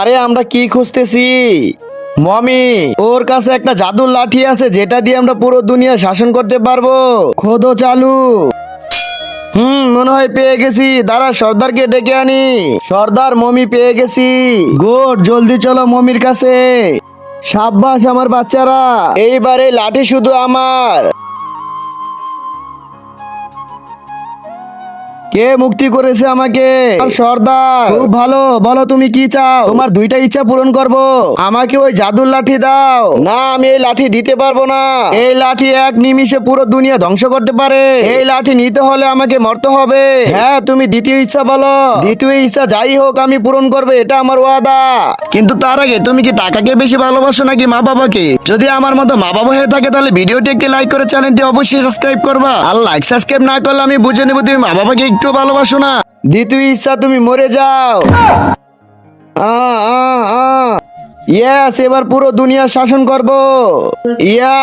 আরে আমরা কি খুঁজতেছি? মমি, ওর কাছে একটা জাদুর লাঠি আছে, যেটা দিয়ে আমরা পুরো দুনিয়া শাসন করতে পারব। খোদো চালু। হুম, মনে হয় পেয়ে গেছি। দাঁড়া, সর্দারকে ডেকে আনি। সর্দার, মমি, পেয়ে গেছি। গোট জলদি চলো মমির কাছে। সাব্বাস আমার বাচ্চারা, এইবারে লাঠি শুধু আমার। কে মুক্তি করেছে আমাকে? সর্দার। খুব ভালো বলো তুমি কি চাও? তোমার দুইটা ইচ্ছা পূরণ করব। আমাকে ওই জাদুর লাঠি দাও। না আমি এই লাঠি দিতে পারব না। এই লাঠি এক নিমিষে পুরো দুনিয়া ধ্বংস করতে পারে। এই লাঠি নিতে হলে আমাকে মরতে হবে। হ্যাঁ তুমি দ্বিতীয় ইচ্ছা বলো। দ্বিতীয় ইচ্ছা যাই হোক আমি পূরণ করব এটা আমার ওয়াদা। কিন্তু তার আগে তুমি কি টাকাকে বেশি ভালোবাসো নাকি মা বাবাকে? যদি আমার মতো মা বাবা হয়ে থাকে তাহলে ভিডিওটি একটি লাইক করে চ্যানেলটি অবশ্যই সাবস্ক্রাইব করবা। আর লাইক সাবস্ক্রাইব না করলে আমি বুঝে নেব তুমি মা বাবাকে একটু ভালোবাসো না। দ্বিতীয় ইচ্ছা, তুমি মরে যাও। ইয়াস এবার পুরো দুনিয়া শাসন করব। ইয়া